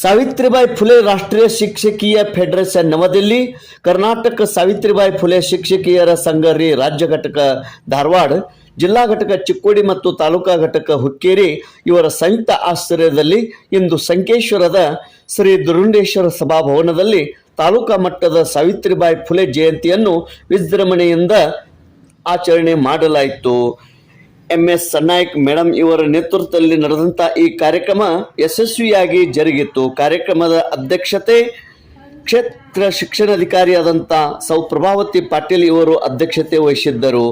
ಸಾವಿತ್ರಿಬಾಯಿ ಫುಲೆ ರಾಷ್ಟ್ರೀಯ ಶಿಕ್ಷಕಿಯ ಫೆಡರೇಷನ್ ನವದೆಹಲಿ ಕರ್ನಾಟಕ ಸಾವಿತ್ರಿಬಾಯಿ ಫುಲೆ ಶಿಕ್ಷಕಿಯರ ಸಂಘರಿ ರಾಜ್ಯ ಘಟಕ ಧಾರವಾಡ, ಜಿಲ್ಲಾ ಘಟಕ ಚಿಕ್ಕೋಡಿ ಮತ್ತು ತಾಲೂಕಾ ಘಟಕ ಹುಕ್ಕೇರಿ ಇವರ ಸಂಯುಕ್ತ ಆಶ್ರಯದಲ್ಲಿ ಇಂದು ಸಂಕೇಶ್ವರದ ಶ್ರೀ ದುರುಂಡೇಶ್ವರ ಸಭಾಭವನದಲ್ಲಿ ತಾಲೂಕಾ ಮಟ್ಟದ ಸಾವಿತ್ರಿಬಾಯಿ ಫುಲೆ ಜಯಂತಿಯನ್ನು ವಿಜೃಂಭಣೆಯಿಂದ ಆಚರಣೆ ಮಾಡಲಾಯಿತು. ಎಂ ಎಸ್ ಸನ್ನಾಯಕ್ ಮೇಡಮ್ ಇವರ ನೇತೃತ್ವದಲ್ಲಿ ನಡೆದಂಥ ಈ ಕಾರ್ಯಕ್ರಮ ಯಶಸ್ವಿಯಾಗಿ ಜರುಗಿತು ಕಾರ್ಯಕ್ರಮದ ಅಧ್ಯಕ್ಷತೆ ಕ್ಷೇತ್ರ ಶಿಕ್ಷಣಾಧಿಕಾರಿಯಾದಂಥ ಸೌ ಪ್ರಭಾವತಿ ಪಾಟೀಲ್ ಇವರು ಅಧ್ಯಕ್ಷತೆ ವಹಿಸಿದ್ದರು.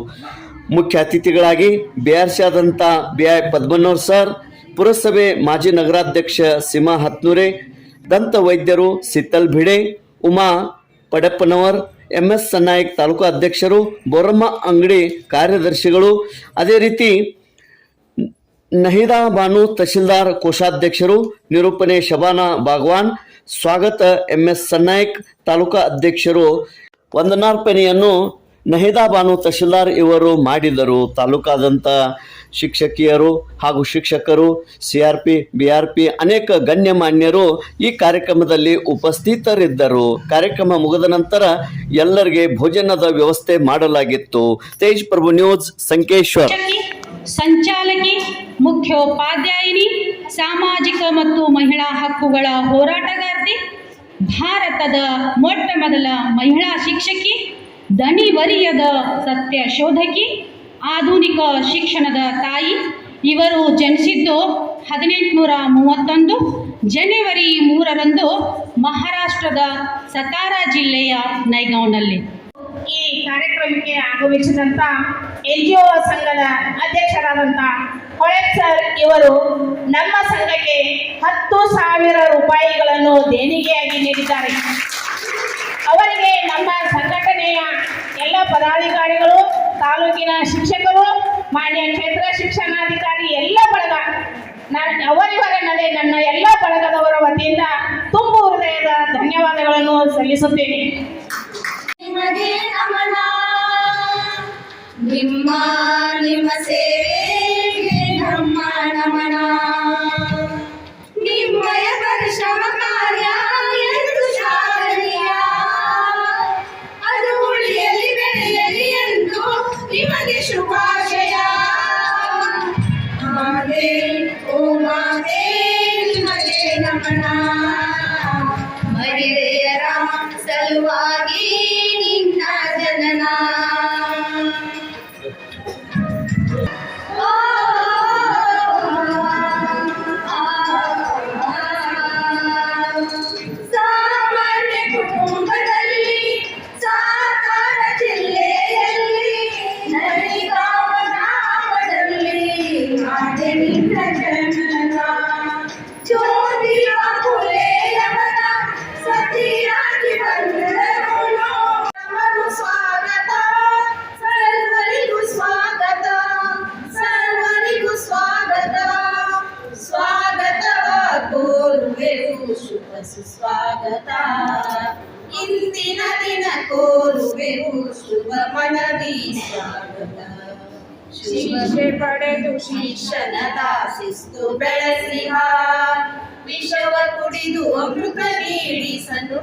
ಮುಖ್ಯ ಅತಿಥಿಗಳಾಗಿ ಬಿ ಆರ್ ಸಿ ಆದಂಥ ಬಿ ಐ ಪದ್ಮನೋರ್ ಸರ್, ಪುರಸಭೆ ಮಾಜಿ ನಗರಾಧ್ಯಕ್ಷ ಸೀಮಾ ಹತ್ನೂರೆ, ದಂತ ವೈದ್ಯರು ಸಿತ್ತಲ್ ಭಿಡೆ, ಉಮಾ ಪಡಪ್ಪನವರ್ ಎಸ್ ಸನ್ನಾಯಕ್ ತಾಲೂಕು ಅಧ್ಯಕ್ಷರು, ಬೋರಮ್ಮ ಅಂಗಡಿ ಕಾರ್ಯದರ್ಶಿಗಳು, ಅದೇ ರೀತಿ ನಹಿದಾ ಬಾನು ತಹಶೀಲ್ದಾರ್ ಕೋಶಾಧ್ಯಕ್ಷರು, ನಿರೂಪಣೆ ಶಬಾನಾ ಭಾಗವಾನ್ ಸ್ವಾಗತ ಎಂ ಎಸ್ ಸನ್ನಾಯಕ್ ತಾಲೂಕಾ ಅಧ್ಯಕ್ಷರು. ವಂದನಾರ್ಪಣೆಯನ್ನು ನಹಿದಾ ಬಾನು ತಹಶೀಲ್ದಾರ್ ಇವರು ಮಾಡಿದರು. ತಾಲೂಕಾದಂಥ ಶಿಕ್ಷಕಿಯರು ಹಾಗೂ ಶಿಕ್ಷಕರು, C R P, B R P ಅನೇಕ ಗಣ್ಯಮಾನ್ಯರು ಈ ಕಾರ್ಯಕ್ರಮದಲ್ಲಿ ಉಪಸ್ಥಿತರಿದ್ದರು. ಕಾರ್ಯಕ್ರಮ ಮುಗಿದ ನಂತರ ಎಲ್ಲರಿಗೆ ಭೋಜನದ ವ್ಯವಸ್ಥೆ ಮಾಡಲಾಗಿತ್ತು. ತೇಜ್ ಪ್ರಭು ನ್ಯೂಸ್, ಸಂಕೇಶ್ವರ್. ಸಂಚಾಲಕಿ, ಮುಖ್ಯೋಪಾಧ್ಯಾಯಿನಿ, ಸಾಮಾಜಿಕ ಮತ್ತು ಮಹಿಳಾ ಹಕ್ಕುಗಳ ಹೋರಾಟಗಾರ್ತಿ, ಭಾರತದ ಮೊಟ್ಟ ಮೊದಲ ಮಹಿಳಾ ಶಿಕ್ಷಕಿ ದಣಿವರಿಯದ ಸತ್ಯ ಶೋಧಕಿ, ಆಧುನಿಕ ಶಿಕ್ಷಣದ ತಾಯಿ. ಇವರು ಜನಿಸಿದ್ದು ಹದಿನೆಂಟುನೂರ ಮೂವತ್ತೊಂದು, ಜನವರಿ ಮೂರರಂದು ಮಹಾರಾಷ್ಟ್ರದ ಸತಾರಾ ಜಿಲ್ಲೆಯ ನೈಗಾಂವ್ನಲ್ಲಿ ಈ ಕಾರ್ಯಕ್ರಮಕ್ಕೆ ಆಗಮಿಸಿದಂಥ ಎನ್ ಜಿ ಒ ಸಂಘದ ಅಧ್ಯಕ್ಷರಾದಂಥ ಹೊಳೆಕ್ ಸರ್ ಇವರು ನಮ್ಮ ಸಂಘಕ್ಕೆ ಹತ್ತು ಸಾವಿರ ರೂಪಾಯಿಗಳನ್ನು ದೇಣಿಗೆಯಾಗಿ ನೀಡಿದ್ದಾರೆ. ಅವರಿಗೆ ನಮ್ಮ ಸಂಘಟನೆಯ ಎಲ್ಲ ಪದಾಧಿಕಾರಿಗಳು, ತಾಲೂಕಿನ ಶಿಕ್ಷಕರು, ಮಾನ್ಯ ಕ್ಷೇತ್ರ ಶಿಕ್ಷಣಾಧಿಕಾರಿ ಎಲ್ಲ ಬಳಗ ನಾನು ಅವರಿವರನ್ನದೇ ನನ್ನ ಎಲ್ಲ ಬಳಗದವರ ವತಿಯಿಂದ ತುಂಬು ಹೃದಯದ ಧನ್ಯವಾದಗಳನ್ನು ಸಲ್ಲಿಸುತ್ತೇನೆ. ನಿಮ್ಮ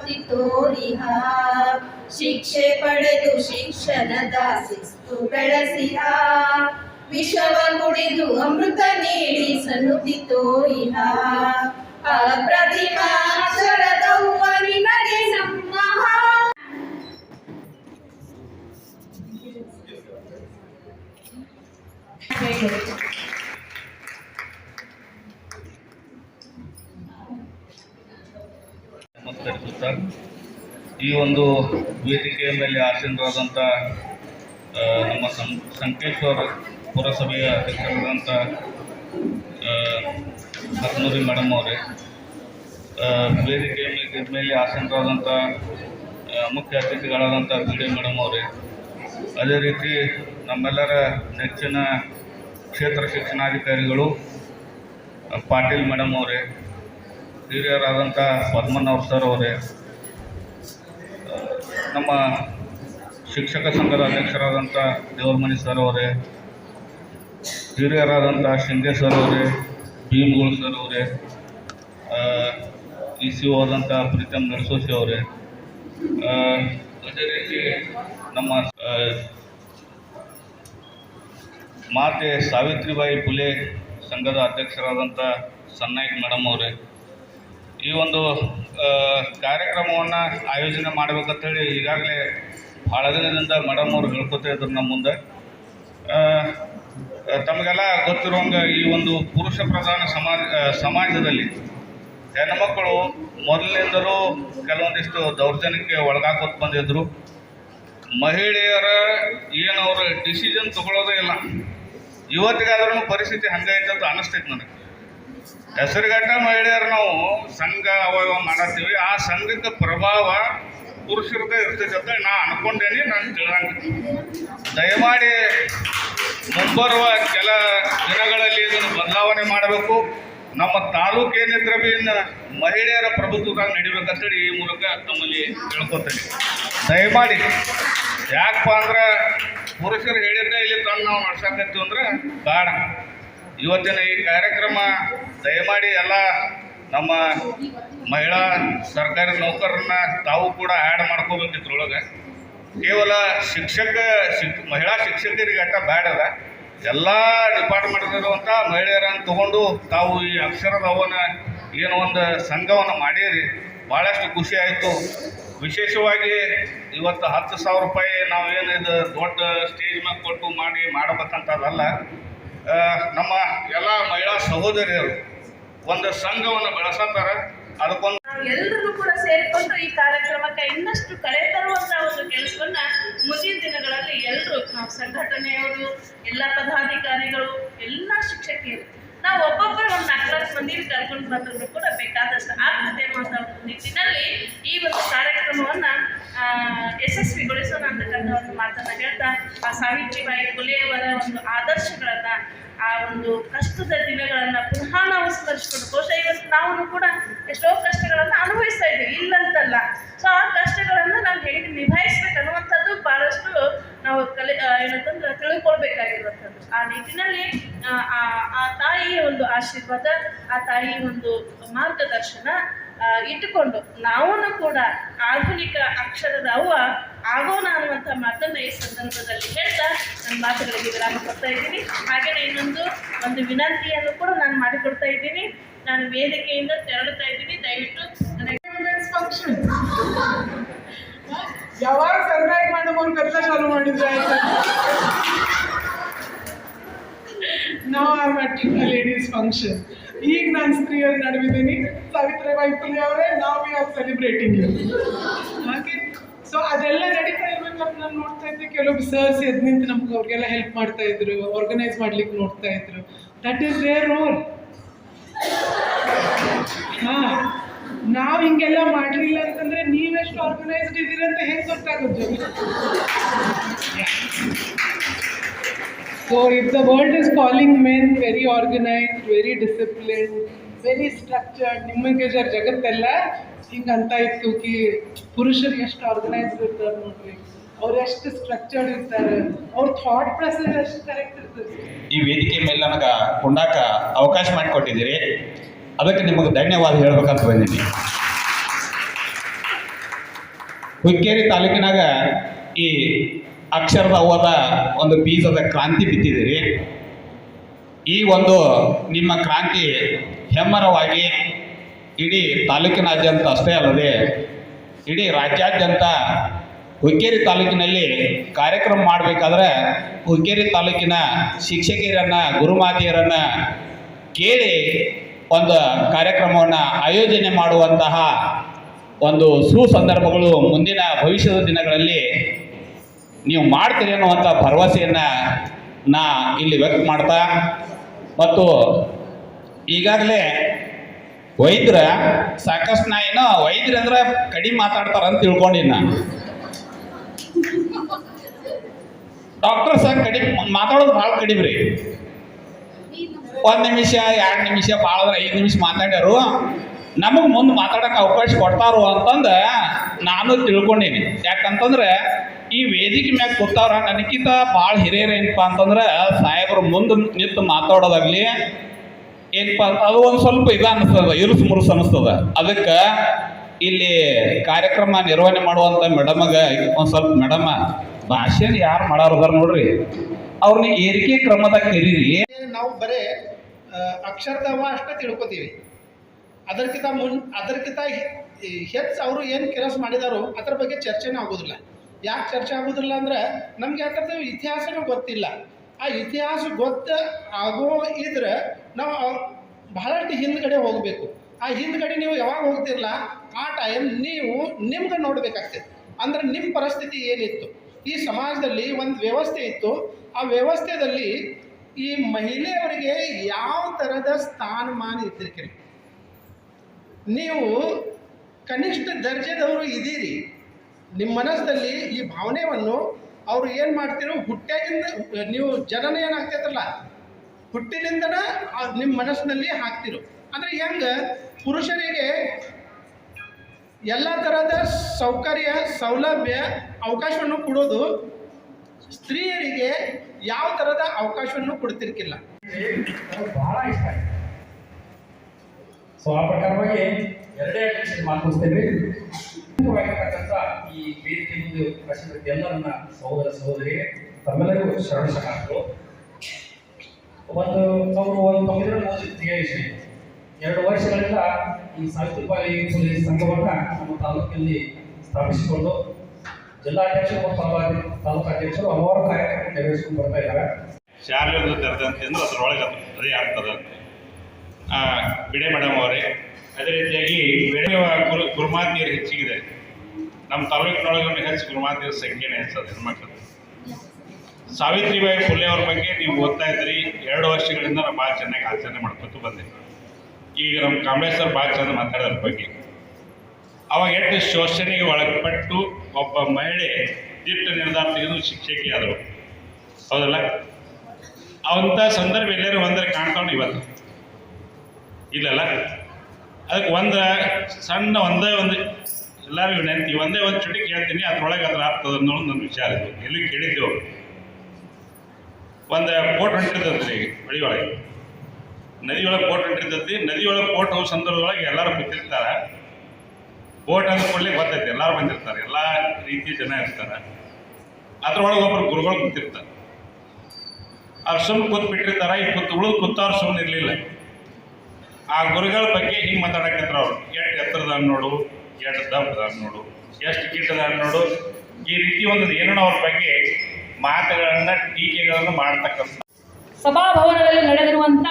ಸನ್ನುತಿ ತೋರಿಹ ಶಿಕ್ಷೆ ಪಡೆದು ಶಿಕ್ಷಣದ ಶಿಸ್ತು ಬೆಳೆಸಿಹ ವಿಷವ ಕುಡಿದು ಅಮೃತ ನೀಡಿ ಸನ್ನುತಿ ತೋರಿಹ ಅಪ್ರತಿಮ Thank ನಡೆ ನಮಸ್ಕರಿಸುತ್ತಾ ಈ ಒಂದು ವೇದಿಕೆಯ ಮೇಲೆ ಆಸೀನರಾದಂಥ ನಮ್ಮ ಸಂ, ಸಂಕೇಶ್ವರ ಪುರಸಭೆಯ ಅಧ್ಯಕ್ಷರಾದಂಥ ಹತ್ನೂರಿ ಮೇಡಮ್ ಅವರೇ. ವೇದಿಕೆಯ ಮೇಲೆ- ಮೇಲೆ ಆಸೀನರಾದಂಥ ಮುಖ್ಯ ಅತಿಥಿಗಳಾದಂಥ ಬಿ ಡಿ ಮೇಡಮ್ ಅವರೇ. ಅದೇ ರೀತಿ ನಮ್ಮೆಲ್ಲರ ನೆಚ್ಚಿನ ಕ್ಷೇತ್ರ ಶಿಕ್ಷಣಾಧಿಕಾರಿಗಳು ಪಾಟೀಲ್ ಮೇಡಮ್ ಅವರೇ. ಹಿರಿಯರಾದಂಥ ಪದ್ಮನಾಭ್ ಸರ್ ಅವರೇ ನಮ್ಮ ಶಿಕ್ಷಕ ಸಂಘದ ಅಧ್ಯಕ್ಷರಾದಂಥ ದೇವರಮಣಿ ಸರ್ ಅವರೇ, ಹಿರಿಯರಾದಂಥ ಶಿಂದೆ ಸರ್ ಅವರೇ, ಭೀಮ್ಗೋಳ್ ಸರ್ ಅವರೇ ಇ ಸಿ ಓದಂಥ ಪ್ರೀತಮ್ ನರಸೋಶಿ ಅವರೇ ಅದೇ ರೀತಿ ನಮ್ಮ ಮಾತೆ ಸಾವಿತ್ರಿಬಾಯಿ ಫುಲೆ ಸಂಘದ ಅಧ್ಯಕ್ಷರಾದಂಥ ಸನ್ನಾಯ್ಕ್ ಮೇಡಮ್ ಅವರೇ ಈ ಒಂದು ಕಾರ್ಯಕ್ರಮವನ್ನು ಆಯೋಜನೆ ಮಾಡಬೇಕಂತೇಳಿ ಈಗಾಗಲೇ ಭಾಳ ದಿನದಿಂದ ಮೇಡಮ್ ಅವರು ಹೇಳ್ಕೊತಾ ಇದ್ರು ನಮ್ಮ ಮುಂದೆ. ತಮಗೆಲ್ಲ ಗೊತ್ತಿರುವಂಗೆ ಈ ಒಂದು ಪುರುಷ ಪ್ರಧಾನ ಸಮಾಜ ಸಮಾಜದಲ್ಲಿ ಹೆಣ್ಮಕ್ಕಳು ಮೊದಲಿನಿಂದಲೂ ಕೆಲವೊಂದಿಷ್ಟು ದೌರ್ಜನ್ಯಕ್ಕೆ ಒಳಗಾಕೋತ್ ಬಂದಿದ್ರು. ಮಹಿಳೆಯರ ಏನವರು ಡಿಸಿಷನ್ ತಗೊಳ್ಳೋದೇ ಇಲ್ಲ. ಇವತ್ತಿಗಾದ್ರೂ ಪರಿಸ್ಥಿತಿ ಹಂಗೈತೆ ಅಂತ ಅನಿಸ್ತೈತೆ ನನಗೆ. ಹೆಸರುಗಟ್ಟ ಮಹಿಳೆಯರು ನಾವು ಸಂಘ ಅವಯವ ಮಾಡತ್ತೀವಿ. ಆ ಸಂಘದ ಪ್ರಭಾವ ಪುರುಷರದ ಇರ್ತೈತೆ ಅಂತ ನಾ ಅನ್ಕೊಂಡೇನಿ, ನಾನು ತಿಳಿದಂಗ. ದಯಮಾಡಿ ಮುಂಬರುವ ಕೆಲ ದಿನಗಳಲ್ಲಿ ಇದನ್ನು ಬದಲಾವಣೆ ಮಾಡಬೇಕು. ನಮ್ಮ ತಾಲೂಕೇನಿದ್ರೆ ಬಿ ಇನ್ನು ಮಹಿಳೆಯರ ಪ್ರಭುತ್ವದಾಗ ನಡಿಬೇಕಂತೇಳಿ ಈ ಮೂಲಕ ತಮ್ಮಲ್ಲಿ ತಿಳ್ಕೊತೀನಿ. ದಯಮಾಡಿ, ಯಾಕಪ್ಪ ಅಂದ್ರೆ ಪುರುಷರು ಹೇಳಿದ್ರೆ ಇಲ್ಲಿ ತಂದು ನಾವು ನಡ್ಸಕತ್ತೀವಿ ಅಂದ್ರೆ ಬೇಡ. ಇವತ್ತಿನ ಈ ಕಾರ್ಯಕ್ರಮ ದಯಮಾಡಿ ಎಲ್ಲ ನಮ್ಮ ಮಹಿಳಾ ಸರ್ಕಾರಿ ನೌಕರರನ್ನ ತಾವು ಕೂಡ ಆ್ಯಡ್ ಮಾಡ್ಕೋಬೇಕು ಇದ್ರೊಳಗೆ. ಕೇವಲ ಶಿಕ್ಷಕ, ಶಿಕ್, ಮಹಿಳಾ ಶಿಕ್ಷಕರಿಗೆ ಅಟ್ಟ ಬ್ಯಾಡದ ಎಲ್ಲ ಡಿಪಾರ್ಟ್ಮೆಂಟ್ ಇರುವಂಥ ಮಹಿಳೆಯರನ್ನು ತಗೊಂಡು ತಾವು ಈ ಅಕ್ಷರದ ಅವನ ಏನು ಒಂದು ಸಂಘವನ್ನು ಮಾಡಿರಿ. ಭಾಳಷ್ಟು ಖುಷಿ ಆಯಿತು. ವಿಶೇಷವಾಗಿ ಇವತ್ತು ಹತ್ತು ಸಾವಿರ ರೂಪಾಯಿ ನಾವು ಏನು ಇದು ದೊಡ್ಡ ಸ್ಟೇಜ್ ಮೇಲೆ ಕೊಟ್ಟು ಮಾಡಿ ಮಾಡಬೇಕಂತದಲ್ಲ ನಮ್ಮ ಎಲ್ಲ ಮಹಿಳಾ ಸಹೋದರಿಯರು ಒಂದು ಸಂಘವನ್ನು ಬೆಳೆಸತ್ತಾರ ಅದಕ್ಕೊಂದು ಎಲ್ಲರೂ ಕೂಡ ಸೇರಿಕೊಂಡು ಈ ಕಾರ್ಯಕ್ರಮಕ್ಕೆ ಇನ್ನಷ್ಟು ಕಳೆ ತರುವಂತ ಒಂದು ಕೆಲಸವನ್ನ ಮುಂದಿನ ದಿನಗಳಲ್ಲಿ ಎಲ್ಲರೂ ಸಂಘಟನೆಯವರು, ಎಲ್ಲ ಪದಾಧಿಕಾರಿಗಳು, ಎಲ್ಲ ಶಿಕ್ಷಕಿಯರು ನಾವು ಒಬ್ಬೊಬ್ಬರು ಒಂದು ನಾಲ್ಕು ಮಂದಿ ಕರ್ಕೊಂಡು ಬಂದ್ರು ಕೂಡ ಬೇಕಾದಷ್ಟು ಆಗ್ತದೆ ಒಂದು ನಿಟ್ಟಿನಲ್ಲಿ ಈ ಒಂದು ಕಾರ್ಯಕ್ರಮವನ್ನ ಯಶಸ್ವಿಗೊಳಿಸೋಣ ಅಂತಕ್ಕಂಥ ಒಂದು ಮಾತನ್ನ ಹೇಳ್ತಾ, ಆ ಸಾವಿತ್ರಿಬಾಯಿ ಫುಲೆಯವರ ಒಂದು ಆದರ್ಶಗಳನ್ನ, ಆ ಒಂದು ಕಷ್ಟದ ದಿನಗಳನ್ನ ಪುನಃ ನಾವು ಸ್ಮರಿಸ್ಕೊಂಡು, ಬಹುಶಃ ಇವತ್ತು ನಾವು ಕೂಡ ಎಷ್ಟೋ ಕಷ್ಟಗಳನ್ನ ಅನುಭವಿಸ್ತಾ ಇದ್ದೀವಿ, ಇಲ್ಲಂತಲ್ಲ. ಸೊ ಆ ಕಷ್ಟಗಳನ್ನ ನಾವು ಹೇಗೆ ನಿಭಾಯಿಸ್ಬೇಕು ಅನ್ನುವಂಥದ್ದು ಬಹಳಷ್ಟು ನಾವು ಕಲಿ ಏನಂತಂದ್ರೆ ತಿಳ್ಕೊಳ್ಬೇಕಾಗಿರುವಂಥದ್ದು ಆ ನಿಟ್ಟಿನಲ್ಲಿ ಆ, ತಾಯಿಯ ಒಂದು ಆಶೀರ್ವಾದ ಆ ತಾಯಿಯ ಒಂದು ಮಾರ್ಗದರ್ಶನ ಇಟ್ಟುಕೊಂಡು ನಾವೂ ಕೂಡ ಆಧುನಿಕ ಅಕ್ಷರದ ಅವ್ವ ಆಗೋಣ ಅನ್ನುವಂಥ ಮಾತನ್ನ ಈ ಸಂದರ್ಭದಲ್ಲಿ ಹೇಳ್ತಾ ನನ್ನ ಮಾತುಗಳಿಗೆ ವಿರಾಮ ಕೊಡ್ತಾ ಇದ್ದೀನಿ. ಹಾಗೆಯೇ ಇನ್ನೊಂದು ಒಂದು ವಿನಂತಿಯನ್ನು ಕೂಡ ನಾನು ಮಾಡಿಕೊಡ್ತಾ ಇದ್ದೀನಿ. ನಾನು ವೇದಿಕೆಯಿಂದ ತೆರಳುತ್ತಾ ಇದ್ದೀನಿ. ದಯವಿಟ್ಟು ಫಂಕ್ಷನ್ ಯಾವಾಗ ಸರ್ಕಾರಿ ಮಾಡಿದ್ರೆ ಚಾಲು ಮಾಡಿದ್ರೆ ನಾವು ಆರ್ ಮ್ಯಾಟಿಂಗ್ ಲೇಡೀಸ್ ಫಂಕ್ಷನ್ ಈಗ ನಾನು ಸ್ತ್ರೀಯರ್ ನಡುವಿದ್ದೀನಿ ಸಾವಿತ್ರಿಬಾಯಿ ಫುಲೆ ಅವರೇ ನಾವು ವಿ ಆರ್ ಸೆಲೆಬ್ರೇಟಿಂಗ್ ಹಾಗೆ? ಸೊ ಅದೆಲ್ಲ ನಡೀತಾ ಇರ್ಬೇಕಾದ್ರೆ ನಾನು ನೋಡ್ತಾ ಇದ್ದೆ. ಕೆಲವೊಬ್ಬರು ಸರ್ಸ್ ಎದ್ದು ನಿಂತು ನಮ್ಗೆ ಅವ್ರಿಗೆಲ್ಲ ಹೆಲ್ಪ್ ಮಾಡ್ತಾ ಇದ್ರು ಆರ್ಗನೈಸ್ ಮಾಡ್ಲಿಕ್ಕೆ ನೋಡ್ತಾ ಇದ್ರು. ದಟ್ ಈಸ್ ದೇರ್ ರೋಲ್ ಹಾ. ನಾವು ಹಿಂಗೆಲ್ಲ ಮಾಡಲಿಲ್ಲ ಅಂತಂದ್ರೆ ನೀವೆಷ್ಟು ಆರ್ಗನೈಸ್ಡ್ ಇದ್ದೀರಂತ ಹೆಂಗೆ ಗೊತ್ತಾಗುತ್ತೆ? So it the world is calling men very organised very disciplined, very structured ನಿಮಗೆ ಜರ ಜಗತ್ತೆಲ್ಲ ಹಿಂಗೆ ಅಂತ ಇತ್ತು ಕಿ ಪುರುಷರು ಎಷ್ಟು ಆರ್ಗನೈಸ್ಡ್ ಇರ್ತಾರೆ ನೋಡ್ರಿ. ಅವ್ರು ಎಷ್ಟು ಸ್ಟ್ರಕ್ಚರ್ಡ್ ಇರ್ತಾರೆ. ಅವ್ರ ಥಾಟ್ ಪ್ರೊಸೆಸ್ ಎಷ್ಟು ಕರೆಕ್ಟ್ ಇರ್ತದೆ. ಈ ವೇದಿಕೆ ಮೇಲೆ ನನಗೆ ಕುಂಡಾಕ ಅವಕಾಶ ಮಾಡಿಕೊಟ್ಟಿದ್ದೀರಿ. ಅದಕ್ಕೆ ನಿಮಗೆ ಧನ್ಯವಾದ ಹೇಳ್ಬೇಕಂತ ಬಂದೀನಿ. ಹುಕ್ಕೇರಿ ತಾಲೂಕಿನಾಗ ಈ ಅಕ್ಷರದ ಹೋದ ಒಂದು ಬೀಜದ ಕ್ರಾಂತಿ ಬಿತ್ತಿದ್ದೀರಿ ಈ ಒಂದು ನಿಮ್ಮ ಕ್ರಾಂತಿ ಹೆಮ್ಮರವಾಗಿ ಇಡೀ ತಾಲೂಕಿನಾದ್ಯಂತ ಅಷ್ಟೇ ಅಲ್ಲದೆ ಇಡೀ ರಾಜ್ಯಾದ್ಯಂತ ಹುಕ್ಕೇರಿ ತಾಲೂಕಿನಲ್ಲಿ ಕಾರ್ಯಕ್ರಮ ಮಾಡಬೇಕಾದ್ರೆ ಹುಕ್ಕೇರಿ ತಾಲೂಕಿನ ಶಿಕ್ಷಕಿಯರನ್ನು ಗುರುಮಾತೆಯರನ್ನು ಕೇಳಿ ಒಂದು ಕಾರ್ಯಕ್ರಮವನ್ನು ಆಯೋಜನೆ ಮಾಡುವಂತಹ ಒಂದು ಸುಸಂದರ್ಭಗಳು ಮುಂದಿನ ಭವಿಷ್ಯದ ದಿನಗಳಲ್ಲಿ ನೀವು ಮಾಡ್ತೀರಿ ಅನ್ನುವಂಥ ಭರವಸೆಯನ್ನು ನಾ ಇಲ್ಲಿ ವ್ಯಕ್ತ ಮಾಡ್ತಾ, ಮತ್ತು ಈಗಾಗಲೇ ವೈದ್ಯರ ಸಾಕಷ್ಟು ನಾ ಏನು ವೈದ್ಯರು ಅಂದ್ರೆ ಕಡಿಮೆ ಮಾತಾಡ್ತಾರ ಅಂತ ತಿಳ್ಕೊಂಡಿನಿ ನಾನು. ಡಾಕ್ಟರ್ ಸಹ ಕಡಿಮೆ, ಮಾತಾಡೋದು ಭಾಳ ಕಡಿಮೆ ರೀ. ಒಂದು ನಿಮಿಷ, ಎರಡು ನಿಮಿಷ, ಭಾಳ ಅಂದ್ರೆ ಐದು ನಿಮಿಷ ಮಾತಾಡ್ಯಾರು. ನಮಗೆ ಮುಂದೆ ಮಾತಾಡೋಕೆ ಅವಕಾಶ ಕೊಡ್ತಾರೋ ಅಂತಂದು ನಾನು ತಿಳ್ಕೊಂಡೀನಿ. ಯಾಕಂತಂದ್ರೆ ಈ ವೇದಿಕೆ ಮ್ಯಾಗ ಕೂತಾರ ನನಗಿಂತ ಭಾಳ ಹಿರಿಯರು ಏನಪ್ಪ ಅಂತಂದ್ರೆ ಸಾಹೇಬ್ರು ಮುಂದೆ ನಿಂತು ಮಾತಾಡೋದಾಗ್ಲಿ, ಏನಪ್ಪ ಅದು ಒಂದು ಸ್ವಲ್ಪ ಇದು ಅನಿಸ್ತದ, ಇರುಸ್ ಮುರುಸು ಅನಿಸ್ತದ. ಅದಕ್ಕೆ ಇಲ್ಲಿ ಕಾರ್ಯಕ್ರಮ ನಿರ್ವಹಣೆ ಮಾಡುವಂಥ ಮೇಡಮಗ, ಒಂದು ಸ್ವಲ್ಪ ಮೇಡಮ ಭಾಷೆನ ಯಾರು ಮಾಡಾರದಾರ ನೋಡ್ರಿ. ಅವ್ರನ್ನ ಏರಿಕೆ ಕ್ರಮದಾಗ ಕರೀರಿ. ನಾವು ಬರೇ ಅಕ್ಷರದವ ಅಷ್ಟೇ ತಿಳ್ಕೊತೀವಿ. ಅದಕ್ಕಿಂತ ಮುನ್ ಅದಕ್ಕಿಂತ ಹೆಚ್ಚು ಅವರು ಏನು ಕೆಲಸ ಮಾಡಿದಾರೋ ಅದ್ರ ಬಗ್ಗೆ ಚರ್ಚೆನೇ ಆಗೋದಿಲ್ಲ. ಯಾಕೆ ಚರ್ಚೆ ಆಗೋದಿಲ್ಲ ಅಂದ್ರೆ ನಮ್ಗೆ ಯಾಕಂದ್ರೆ ಇತಿಹಾಸನೂ ಗೊತ್ತಿಲ್ಲ. ಆ ಇತಿಹಾಸ ಗೊತ್ತು ಆಗೋ ಇದ್ರೆ ನಾವು ಬಹಳಷ್ಟು ಹಿಂದ್ಗಡೆ ಹೋಗಬೇಕು. ಆ ಹಿಂದ್ಗಡೆ ನೀವು ಯಾವಾಗ ಹೋಗ್ತಿರಲ್ಲ ಆ ಟೈಮ್ ನೀವು ನಿಮ್ಗೆ ನೋಡಬೇಕಾಗ್ತದೆ. ಅಂದ್ರೆ ನಿಮ್ಮ ಪರಿಸ್ಥಿತಿ ಏನಿತ್ತು? ಈ ಸಮಾಜದಲ್ಲಿ ಒಂದು ವ್ಯವಸ್ಥೆ ಇತ್ತು. ಆ ವ್ಯವಸ್ಥೆಯಲ್ಲಿ ಈ ಮಹಿಳೆಯವರಿಗೆ ಯಾವ ಥರದ ಸ್ಥಾನಮಾನ ಇದ್ದಿರ್ತೀರಿ ನೀವು ಕನಿಷ್ಠ ದರ್ಜೆದವರು ಇದ್ದೀರಿ. ನಿಮ್ಮ ಮನಸ್ಸಲ್ಲಿ ಈ ಭಾವನೆಯನ್ನು ಅವರು ಏನು ಮಾಡ್ತೀರೋ ಹುಟ್ಟಾಗಿಂದ ನೀವು ಜನನ ಏನಾಗ್ತೈತಲ್ಲ? ಹುಟ್ಟಿನಿಂದನ ಆ ನಿಮ್ಮ ಮನಸ್ಸಿನಲ್ಲಿ ಹಾಕ್ತಿರೋ. ಅಂದರೆ ಹೆಂಗೆ? ಪುರುಷರಿಗೆ ಎಲ್ಲ ಥರದ ಸೌಕರ್ಯ, ಸೌಲಭ್ಯ, ಅವಕಾಶವನ್ನು ಕೊಡೋದು ಸ್ತ್ರೀಯರಿಗೆ ಯಾವ ಥರದ ಅವಕಾಶವನ್ನು ಕೊಡ್ತಿರ್ಕಿಲ್ಲ. ಸೊ ಆ ಪ್ರಕಾರವಾಗಿ ಎರಡೇ ಪ್ರಮುಖವಾಗಿರ್ತಕ್ಕಂಥ ಈ ವೇದಿಕೆ ಮುಂದೆ ಉಪಸ್ಥಿತ ಎಲ್ಲ ನನ್ನ ಸಹೋದರ ಸಹೋದರಿಗೆ ತಮ್ಮೆಲ್ಲರಿಗೂ ಶರಣ ಶರಣಾರ್ಥಿಗಳು ಒಂದು ಅವರು ಒಂದು ಓದಿದ್ದೇ ವಿಷಯ? ಎರಡು ವರ್ಷಗಳಿಂದ ಈ ಸಾವಿತ್ರಿಬಾಯಿ ಫುಲೆ ಸಂಘವನ್ನು ನಮ್ಮ ತಾಲೂಕಿನಲ್ಲಿ ಸ್ಥಾಪಿಸಿಕೊಂಡು ಜಿಲ್ಲಾಧ್ಯಕ್ಷರು ಮತ್ತು ತಾಲೂಕು ತಾಲೂಕಾಧ್ಯಕ್ಷರು ಹಲವಾರು ಕಾರ್ಯಕ್ರಮ ನೆರವೇರಿಸಿಕೊಂಡು ಬರ್ತಾ ಇದ್ದಾರೆ. ಶಾಲೆ ಒಂದು ತೆರೆದಂತೆಂದು ಅದರೊಳಗೆ ಅದು ಆಗ್ತದೆ ಬಿಡೆ ಮೇಡಮ್ ಅವರೇ, ಅದೇ ರೀತಿಯಾಗಿ ಬೆಳೆಯುವ ಗುರು ಹೆಚ್ಚಿಗೆ ಹೆಚ್ಚಿಗಿದೆ ನಮ್ಮ ತಾಲೂಕಿನೊಳಗೆ ಹೆಚ್ಚು ಗುರುಮಾತೆಯರ ಸಂಖ್ಯೆನೇ ಹೆಚ್ಚದ ಹೆಣ್ಮಕ್ಳು. ಸಾವಿತ್ರಿಬಾಯಿ ಫುಲೆ ಅವ್ರ ಬಗ್ಗೆ ನೀವು ಓದ್ತಾ ಇದ್ರಿ ಎರಡು ವರ್ಷಗಳಿಂದ ನಾವು ಭಾಳ ಚೆನ್ನಾಗಿ ಆಚರಣೆ ಮಾಡ್ಕೊತ ಬಂದೆ ಈಗ ನಮ್ಮ ಕಾಂಬ್ಳೇಶ್ವರ್ ಭಾಳ ಚೆನ್ನಾಗಿ ಮಾತಾಡೋದ್ರ ಬಗ್ಗೆ. ಅವಾಗ ಎಷ್ಟು ಶೋಷಣೆಗೆ ಒಳಪಟ್ಟು ಒಬ್ಬ ಮಹಿಳೆ ದಿಟ್ಟ ನಿರ್ಧಾರ ತೆಗೆದು ಶಿಕ್ಷಕಿಯಾದರು ಹೌದಲ್ಲ? ಅವಂಥ ಸಂದರ್ಭ ಎಲ್ಲರೂ ಒಂದರೆ ಕಾಣ್ಕೊಂಡು ಇವತ್ತು. ಇಲ್ಲಲ್ಲ? ಅದಕ್ಕೆ ಒಂದು ಸಣ್ಣ ಒಂದೇ ಒಂದು ಎಲ್ಲರೂ ವಿನಂತಿ ಒಂದೇ ಒಂದು ಚುಟಿ ಕೇಳ್ತೀನಿ ಅದ್ರೊಳಗೆ ಅದ್ರ ಆಗ್ತದೆ ಅನ್ನೋದು ನನ್ನ ವಿಚಾರ ಇದು. ಎಲ್ಲಿ ಕೇಳಿದ್ದೆವು ಒಂದು ಕೋಟ್ ಹೊಂಟಿರ್ತೈತಿ ಹಳಿಯೊಳಗೆ ನದಿಯೊಳಗೆ ಕೋಟ್ ನದಿ ನದಿಯೊಳಗೆ ಕೋಟ್ ಹೋಗೋ ಸಂದರ್ಭದೊಳಗೆ ಎಲ್ಲರೂ ಕೂತಿರ್ತಾರೆ. ಕೋಟ್ ಅಂದ ಕೂಡಲೇ ಗೊತ್ತೈತಿ, ಎಲ್ಲರೂ ಬಂದಿರ್ತಾರೆ, ಎಲ್ಲ ರೀತಿಯ ಜನ ಇರ್ತಾರೆ. ಅದ್ರೊಳಗೆ ಒಬ್ಬರು ಗುರುಗಳು ಕೂತಿರ್ತಾರೆ. ಅವ್ರು ಸುಮ್ಮನೆ ಕೂತ್ ಬಿಟ್ಟಿರ್ತಾರೆ, ಈ ಕೂತ್ ಉಳಿದು ಕೂತವ್ರು ಸುಮ್ಮನೆ ಇರಲಿಲ್ಲ. ಆ ಗುರುಗಳ ಬಗ್ಗೆ ಹಿಂಗೆ ಮಾತಾಡಕತ್ರ ಅವ್ರು. ಎಷ್ಟು ಎತ್ತರದ ನೋಡು. ದಪ್ಪದ ನೋಡು. ಎಷ್ಟು ಕಿಟ್ಟದ ನೋಡು. ಈ ರೀತಿ ಒಂದು ಏನೋ ಅವ್ರ ಬಗ್ಗೆ ಮಾತುಗಳನ್ನ, ಟೀಕೆಗಳನ್ನು ಮಾಡತಕ್ಕಂಥ ಸಭಾಭವನದಲ್ಲಿ ನಡೆದಿರುವಂತ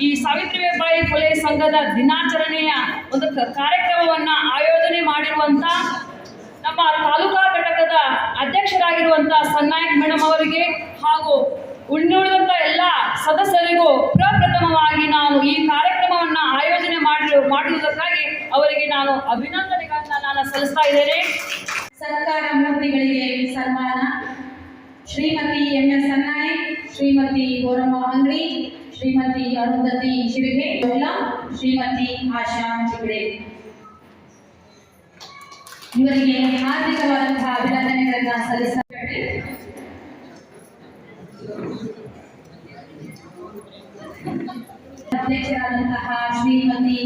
ಈ ಸಾವಿತ್ರಿಬಾಯಿ ಕೊಲೆ ಸಂಘದ ದಿನಾಚರಣೆಯ ಒಂದು ಕಾರ್ಯಕ್ರಮವನ್ನ ಆಯೋಜನೆ ಮಾಡಿರುವಂತ ನಮ್ಮ ತಾಲೂಕಾ ಘಟಕದ ಅಧ್ಯಕ್ಷರಾಗಿರುವಂತ ಸನ್ನಾಯಕ್ ಮೇಡಮ್ ಅವರಿಗೆ ಹಾಗೂ ಉಳಿದುಳಿದಂತ ಎಲ್ಲ ಸದಸ್ಯರಿಗೂ ಪ್ರಪ್ರಥಮವಾಗಿ ನಾನು ಈ ಕಾರ್ಯಕ್ರಮವನ್ನ ಆಯೋಜನೆ ಮಾಡಿ ಮಾಡಿರುವುದಕ್ಕಾಗಿ ಅವರಿಗೆ ನಾನು ಅಭಿನಂದನೆಗಳನ್ನ ನಾನು ಸಲ್ಲಿಸ್ತಾ ಇದ್ದೇನೆ. ಸರ್ಕಾರ ಮೂರ್ತಿಗಳಿಗೆ ಸನ್ಮಾನ. ಶ್ರೀಮತಿ ಎಂ ಎಸ್ ಸನ್ನಾಯಿ, ಶ್ರೀಮತಿ ಗೋರಮ್ಮ ಅಂಗಡಿ, ಶ್ರೀಮತಿ ಅರುಂಧತಿ ಶಿರಿಗೆ ಶ್ರೀಮತಿ ಆಶಾ ಚಿಗಡೆ. ಇವರಿಗೆ ಹಾರ್ದಿಕವಾದಂತಹ ಅಭಿನಂದನೆಗಳನ್ನ ಸಲ್ಲಿಸುತ್ತೇವೆ ಅಧ್ಯಕ್ಷರಾದಂತಹ ಶ್ರೀಮತಿ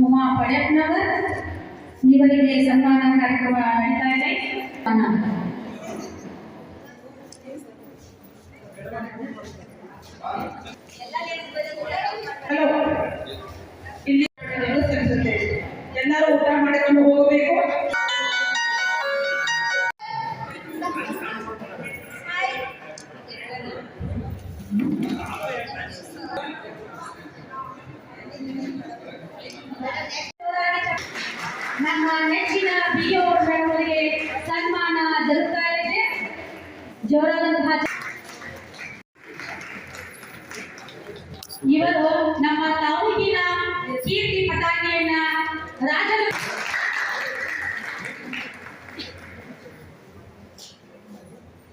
ಉಮಾ ಪಡೆಪ್ನವರ್ ಇವರಿಗೆ ಸನ್ಮಾನ ಕಾರ್ಯಕ್ರಮ ನಡೀತಾ ಇದೆ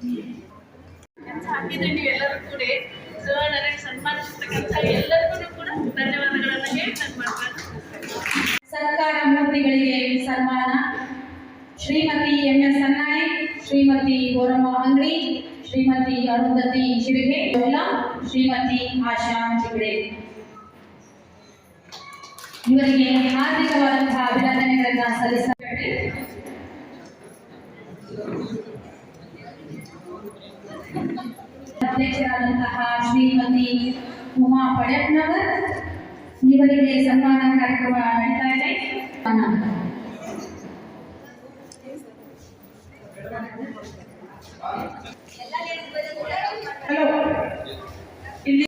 ಕೂಡ ಕೂಡ ಸರ್ಕಾರ ಮೂರ್ತಿಗಳಿಗೆ ಸನ್ಮಾನ. ಶ್ರೀಮತಿ ಎಂ ಎಸ್ ಸನ್ನಾಯಿ, ಶ್ರೀಮತಿ ಗೋರಮ್ಮ ಅಂಗಡಿ, ಶ್ರೀಮತಿ ಅರುಂಧತಿ ಶಿರಿಗೆ ಶ್ರೀಮತಿ ಆಶಾ ಚಿಗಡೆ ಇವರಿಗೆ ಹಾರ್ದಿಕವಾದಂತಹ ಅಭಿನಂದನೆಗಳನ್ನು ಸಲ್ಲಿಸುತ್ತೇವೆ ಅಧ್ಯಕ್ಷರಾದಂತಹ ಶ್ರೀಮತಿ ಉಮಾ ಪಡೆಟ್ನವರ್ ಇವರಿಗೆ ಸನ್ಮಾನ ಕಾರ್ಯಕ್ರಮ ನಡೀತಾ ಇದೆ ಹಲೋ ಇಲ್ಲಿ